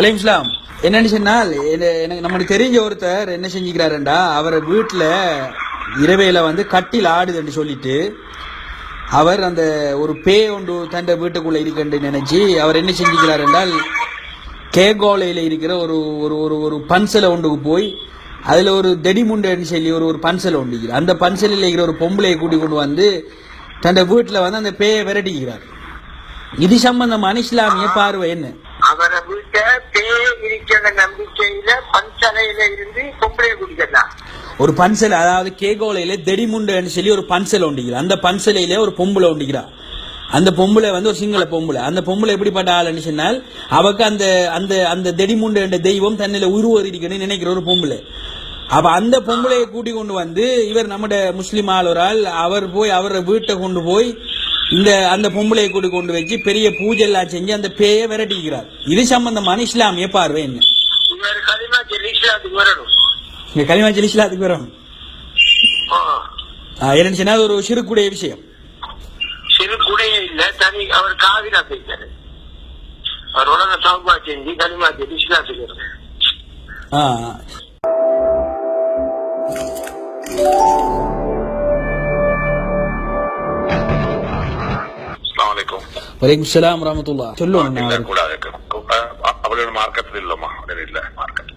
வலையம் இஸ்லாம். என்னன்னு சொன்னால் எனக்கு நம்மளுக்கு தெரிஞ்ச ஒருத்தர் என்ன செஞ்சுக்கிறாருண்டா அவர் வீட்டில் இரவையில் வந்து கட்டில் ஆடுதுன்னு சொல்லிட்டு அவர் அந்த ஒரு பே ஒன்று தண்டை வீட்டுக்குள்ளே இருக்குன்னு நினச்சி அவர் என்ன செஞ்சுக்கிறார் என்றால் கேகோலையில் இருக்கிற ஒரு ஒரு ஒரு ஒரு பன்சலை ஒன்றுக்கு போய் அதில் ஒரு தெடிமுண்டன்னு சொல்லி ஒரு ஒரு பன்சல் ஒன்று இருக்குது. அந்த பன்சலில் இருக்கிற ஒரு பொம்பளையை கூட்டி கொண்டு வந்து தன்னை வீட்டில் வந்து அந்த பேயை விரட்டிக்கிறார். இது சம்பந்தமான இஸ்லாமிய பார்வை என்ன? அவரை வீட்டை பேய் இருக்கிற நம்பிக்கையில பஞ்சலையில இருந்து பொம்பளை குடிக்கலாம் ஒரு பன்சல் அதாவது கேகோலையில தெடிமுண்டு சொல்லி ஒரு பன்சல் ஒண்டிக்கிறா அந்த பன்சலையில ஒரு பொம்பளை ஒண்டிக்கிறா அந்த பொம்பளை வந்து ஒரு சிங்கள பொம்பளை. அந்த பொம்பளை எப்படிப்பட்ட ஆளுன்னு சொன்னால் அவக்கு அந்த அந்த அந்த தெடிமுண்டு என்ற தெய்வம் தன்னில உருவறி நினைக்கிற ஒரு பொம்பளை. அப்ப அந்த பொம்பளையை கூட்டி கொண்டு வந்து இவர் நம்முடைய முஸ்லீம் ஆள் ஒரு ஆள் அவர் போய் அவரை வீட்டை கொண்டு போய் இந்த அந்த பொம்பளையை கூட்டி கொண்டு வச்சு பெரிய பூஜை எல்லாம் செஞ்சு அந்த பேயை விரட்டிக்கிறார். இது சம்பந்தமான இஸ்லாமிய பார்வை என்ன? இவர் களிமா வரணும் களிமாச்சல் இஸ்லாத்துக்கு வரும். ஆ. என்னன்னு சொன்னா அது ஒரு சிறுக்குடைய விஷயம். சிறு குடையே இல்ல தனி அவர் காவிரா போயிட்டாரு அவர் உலக சௌபா செஞ்சு களிமா ஜெலிஷாத்துக்கு வரும். ஆ. അസ്ലാമലൈക്കും വലൈക്കും സലാം റഹമത്തുള്ള ചൊല്ലണം ഇല്ല കൂടാതെ അവരുടെ മാർക്കറ്റിൽ ഇല്ലമ്മ അവിടെ ഇല്ല മാർക്കറ്റ്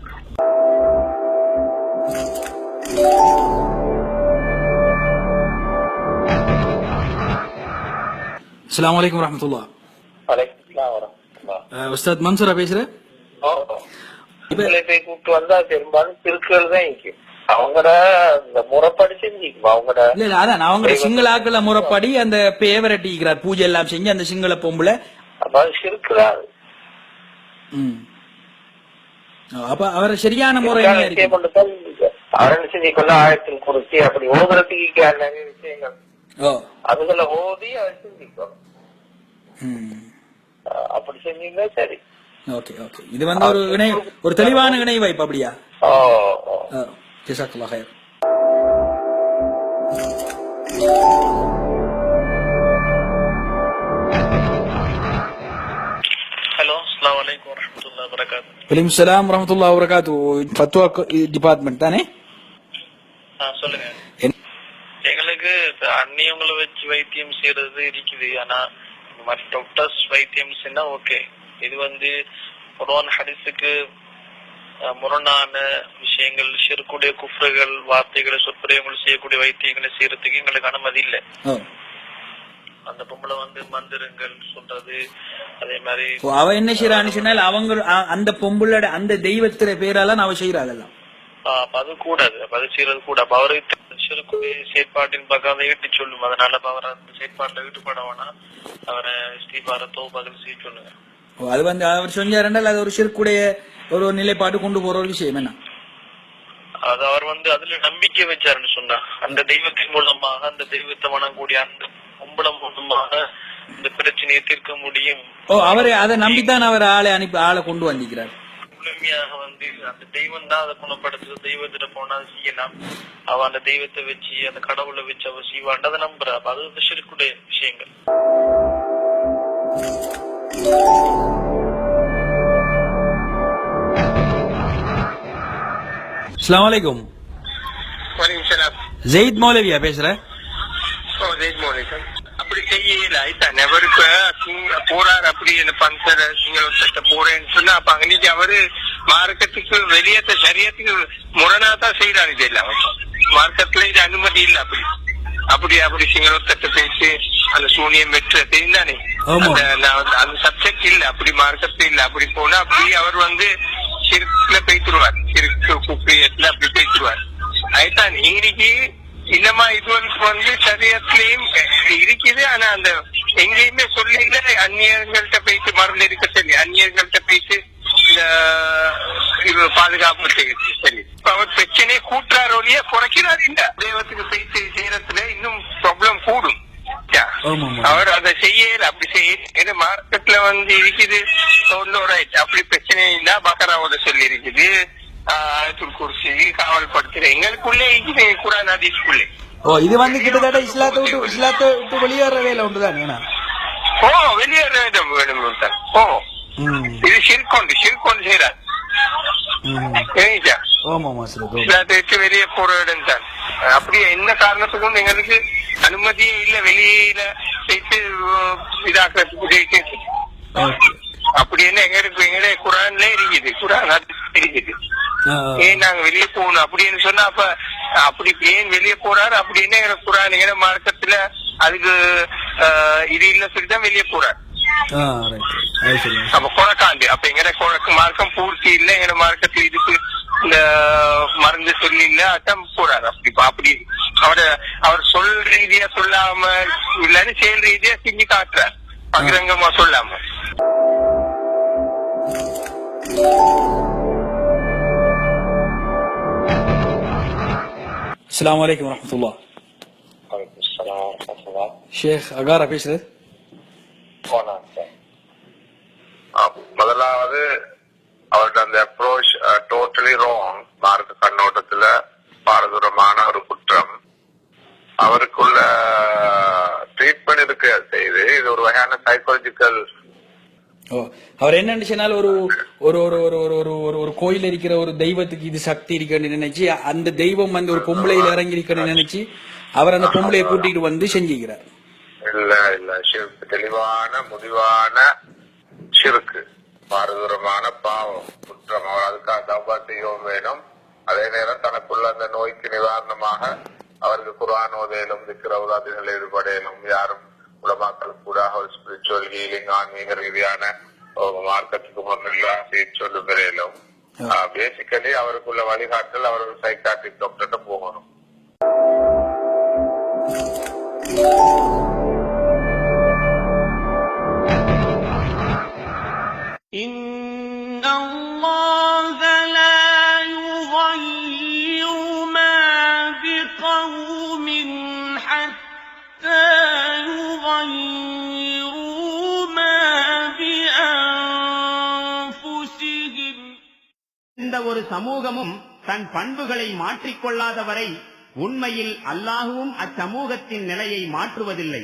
அஸ்ஸலாமு அலைக்கும் வரஹமத்துல்லா உஸ்தாத் மன்சூரா பேசுறேன் இவங்களை போய் கூப்பிட்டு வந்தா பெரும்பாலும் திருக்குறள் தான் அவங்க சிங்களாக்கள முறைப்படி அந்த பேவரட்டிக்கிறார். பூஜை எல்லாம் செஞ்சு அந்த சிங்கள பொம்பளை அப்ப அவர் சரியான முறை செஞ்சுக்கொள்ள ஆயத்தில் கொடுத்து அப்படி ஓதுறதுக்கு நிறைய விஷயங்கள். ஓ. அதுகளை ஓதி அவர் செஞ்சுக்கணும். ம். அஹ் அப்படி செஞ்சீங்கன்னா சரி. Okay okay. இது வந்து ஒரு இணை ஒரு தெளிவான இணை வைப்பு அப்படியா ஹயர் ஹலோ அஸ்லாம் வலைக்கம் வரமத்துல்லா சலாம் வரஹமத்துல்லா வரகாத்து ஃபத்வா டிபார்ட்மெண்ட் தானே? சொல்லுங்க. எங்களுக்கு அந்நியவங்களை வச்சு வைத்தியம் செய்யறது இருக்குது. ஆனா மாதிரி டாக்டர்ஸ் வைத்தியம் ஓகே இது வந்து குர்ஆன் ஹதீஸுக்கு அஹ், முரணான விஷயங்கள் சிறுக்கூடிய குஃப்றுகள் வார்த்தைகளை சொற்பிரயங்கள் செய்யக்கூடிய வைத்தியங்களை செய்யறதுக்கு எங்களுக்கு அனுமதி இல்லை. அந்த பொம்பளை வந்து மந்திரங்கள் சொல்றது அதே மாதிரி அவ என்ன செய்யறான்னு சொன்னால் அவங்க அந்த பொம்புளோட அந்த தெய்வத்திர பேரால அவ செய்யறாள் அது கூடாது. அது செய்யறது கூட அப்ப அவரு செயற்பாட்டின் பக்கம் அதை ஈட்டு சொல்லும். அதனால அவர் அந்த செயற்பாட்டுல ஈடுபட வேணாம் அவரை ஸ்ரீபார தோபாதல் செய்ய சொல்லுங்க. அது வந்து அவர் செஞ்சாருண்டால் அது ஒரு சிறுக்குடைய ஒரு நிலைப்பாடு கொண்டு போற ஒரு விஷயம் என்ன? அது அவர் வந்து அதுல நம்பிக்கை வச்சாருன்னு சொன்னா அந்த தெய்வத்தின் மூலமாக அந்த தெய்வத்தை வணங்கக்கூடிய அந்த கும்பலம் மூலமாக இந்த பிரச்சனையை தீர்க்க முடியும். ஓ அவரை அதை நம்பித்தான் அவர் ஆளை அனுப்பி ஆளை கொண்டு வந்திருக்கிறார். முழுமையாக வந்து அந்த தெய்வம் தான் அதை குணப்படுத்துது. தெய்வத்திட்ட போனா செய்யலாம். அவ அந்த தெய்வத்தை வச்சு அந்த கடவுளை வச்சு அவ செய்வான். அதை நம்புறா அது வந்து சிறுக்குடைய விஷயங்கள். அஸ்லாம் வலைக்கும். ஜெயித் மௌலவியா பேசுற. ஓ, ஜெயித் மௌலிகம். அப்படி செய்யல. அவருக்கு போறாரு அப்படி இந்த பஞ்சர சிங்களத்தை போறேன்னு சொன்னா அப்ப அன்னைக்கு அவரு மார்க்கத்துக்கு வெளியேற்ற சரியத்துக்கு முரணா தான் செய்யறாரு இது எல்லாம் மார்க்கத்துல இது அனுமதி இல்ல அப்படி. அப்படி அப்படி சிங்களத்தை பேசி அந்த சூனியம் வெற்று தெரிந்தானே அந்த சப்ஜெக்ட் இல்ல அப்படி மார்க்கத்துல இல்ல அப்படி போனா அப்படி அவர் வந்து சிறுக்குல பேய்த்துருவார் சிறுக்கு குப்பியத்துல அப்படி பேய்த்துருவார் அதுதான் இன்னைக்கு இன்னமா இது வந்து சரியத்திலையும் இருக்குது ஆனா அந்த எங்கேயுமே சொல்லல அந்நியர்கள்ட்ட பேசி மருந்து இருக்க சொல்லி அந்நியர்கள்ட்ட பேசி இந்த பாதுகாப்பு செய்யுது சரி இப்ப அவர் பிரச்சனையை கூட்டுறாரு ஒழிய குறைக்கிறாரு இல்ல. தெய்வத்துக்கு பேசி செய்யறதுல இன்னும் ப்ராப்ளம் கூடும். அவர் அதை செய்யல அப்படி செய்ய மார்க்கெட்ல வந்து இருக்குது. சொல்லோட அப்படி பிரச்சனை இல்ல. பக்கராவோட சொல்லி இருக்குது ஆயத்துல் குர்சி காவல்படுத்துற எங்களுக்குள்ளே இருக்குது குரான் ஹதீஸ்க்குள்ளே. ஓ இது வந்து கிட்டத்தட்ட இஸ்லாத்தை விட்டு இஸ்லாத்தை விட்டு வெளியேற வேலை உண்டுதான் ஏன்னா? ஓ வெளியேற வேண்டும் வேணும் தான். ஓ. இது சிறுக்கு ஷிர்கொண்டு ஷிர்கொண்டு செய்யறாரு. இஸ்லாத்தை விட்டு வெளியே போற இடம் தான். அப்படியே என்ன காரணத்துக்கும் எங்களுக்கு அனுமதியே இல்ல வெளியில போயிட்டு இதாக்குறதுக்கு உதவி ஓகே அப்படி என்ன எங்களுக்கு எங்களுடைய குரான்ல இருக்குது. குரான் இருக்குது. ஏன் நாங்க வெளியே போகணும்? அப்படின்னு சொன்னா அப்ப அப்படி ஏன் வெளியே போறாரு? அப்படின்னு எங்க குரான் எங்க மார்க்கத்துல அதுக்கு இது இல்ல சொல்லிதான் வெளியே போறாரு. அப்ப கொணக்காண்டு அப்ப எங்கட கொணக்கு மார்க்கம் பூர்த்தி இல்ல எங்கட மார்க்கத்துல இதுக்கு இந்த மருந்து சொல்லி இல்ல அதான் போறாரு. அப்படி அப்படி அவர அவர் சொல் ரீதியா சொல்லாம இல்லன்னு செயல் ரீதியா செஞ்சு காட்டுறார். பகிரங்கமா சொல்லாம. அஸ்ஸலாமு அலைக்கும் வரஹ்மத்துல்லாஹ் ஷேக் அகாரா பேசுறது முதலாவது அவர்கிட்ட அந்த அப்ரோச் டோட்டலி ராங் மார்க்க கண்ணோட்டத்துல பாரதூரமான ஒரு குற்றம் அவருக்குள்ள ட்ரீட்மெண்ட் இருக்கு செய்து இது ஒரு வகையான சைக்காலஜிக்கல் அவர் என்ன நினைச்சனால ஒரு ஒரு ஒரு ஒரு ஒரு ஒரு ஒரு ஒரு கோயில் இருக்கிற ஒரு தெய்வத்துக்கு இது சக்தி இருக்குன்னு நினைச்சு அந்த தெய்வம் வந்து ஒரு பொம்பளையில இறங்கி இருக்கணும்னு நினைச்சு அவர் அந்த பொம்பளையை கூட்டிட்டு வந்து செஞ்சுக்கிறார். இல்ல இல்ல தெளிவான முடிவான சிறுக்கு பாரதூரமான பாவம் குற்றம். அவர் அதுக்காக தவா செய்யவும் வேணும். அதே நேரம் தனக்குள்ள அந்த நோய்க்கு நிவாரணமாக அவருக்கு குர்ஆன் ஓதையிலும் திக்கிறவுதாதிகள் ஈடுபடையிலும் யாரும் உலமாக்கள் கூட ஒரு ஸ்பிரிச்சுவல் ஹீலிங் ஆன்மீக ரீதியான மார்க்கத்துக்கு முன்னெல்லாம் சொல்லும் வரையிலும் பேசிக்கலி அவருக்குள்ள வழிகாட்டல் அவர் ஒரு சைக்காட்ரிக் டாக்டர்கிட்ட போகணும் எந்த ஒரு சமூகமும் தன் பண்புகளை மாற்றிக்கொள்ளாத வரை உண்மையில் அல்லாஹுவும் அச்சமூகத்தின் நிலையை மாற்றுவதில்லை.